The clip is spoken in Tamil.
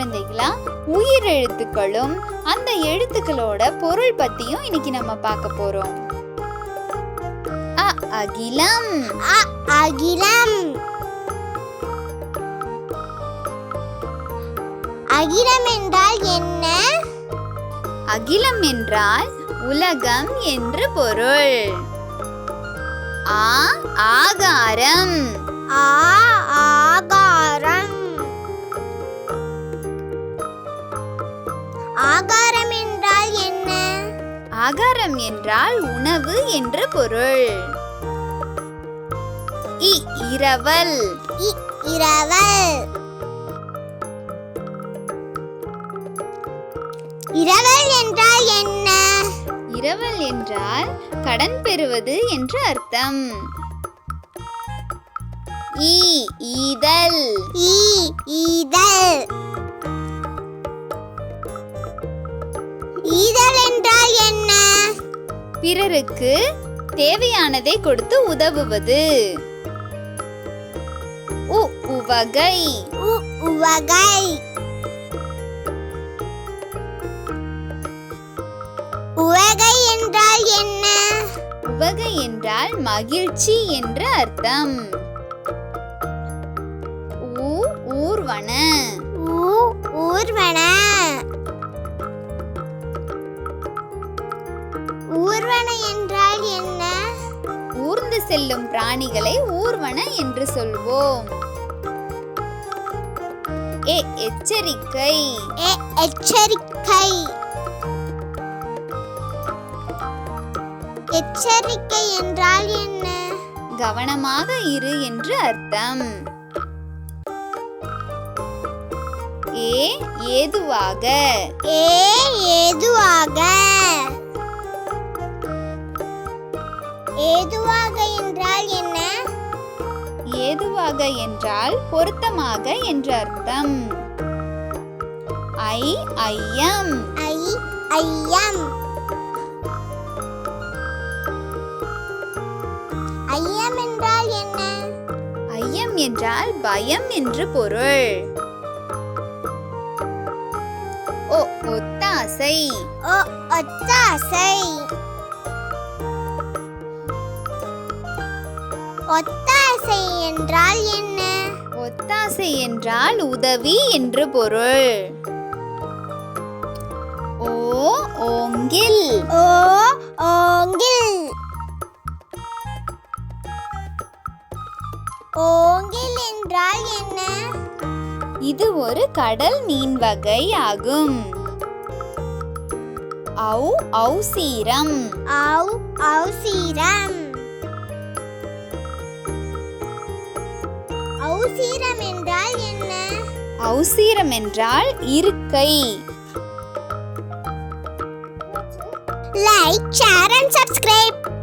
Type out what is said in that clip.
குழந்தைகளா? உயிர் எழுத்துக்களும் அந்த எழுத்துக்களோட பொருள் பத்தியும் இன்னைக்கு நம்ம பார்க்க போறோம். அ அகிலம். அ அகிலம். அகிலம் என்றால் என்ன? அகிலம் என்றால் உலகம் என்று பொருள். ஆ ஆகாரம். ஆ ஆகாரம் என்றால் என்ன? ஆகாரம் என்றால் உணவு என்று பொருள். இ இரவல். இ இரவல். இரவல் என்றால் என்ன? இரவல் என்றால் கடன் பெறுவது என்று அர்த்தம். ஈ ஈதல். ஈ ஈதல். பிறருக்கு தேவையானதை கொடுத்து உதவுவது. உ உவகை. உ உவகை. உவகை என்றால் என்ன? உவகை என்றால் மகிழ்ச்சி என்று அர்த்தம். ஊ ஊர்வன. செல்லும் பிராணிகளை ஊர்வன என்று சொல்வோம். ஏ எச்சரிக்கை. எ எச்சரிக்கை. எச்சரிக்கை என்றால் என்ன? கவனமாக இரு என்று அர்த்தம். ஏ ஏதுவாக. ஏ ஏதுவாக. ஏதுவாக என்றால் என்ன? ஏதுவாக என்றால் பொருத்தமாக என்று அர்த்தம். ஐ ஐயம். ஐ ஐயம். ஐயம் என்றால் என்ன? ஐயம் என்றால் பயம் என்று பொருள். ஓ ஒத்தாசை. ஓ ஒத்தாசை. ஒத்தாசை என்றால் என்ன? ஒத்தாசை என்றால் உதவி என்று பொருள். ஓ ஓங்கில். ஓ ஓங்கில். ஓங்கில் என்றால் என்ன? இது ஒரு கடல் மீன் வகை ஆகும். ஔ ஔசீரம் ஔ ஔசீரம் ஔசீரம் என்றால் என்ன? ஔசீரம் என்றால் இருக்கை. Like share and subscribe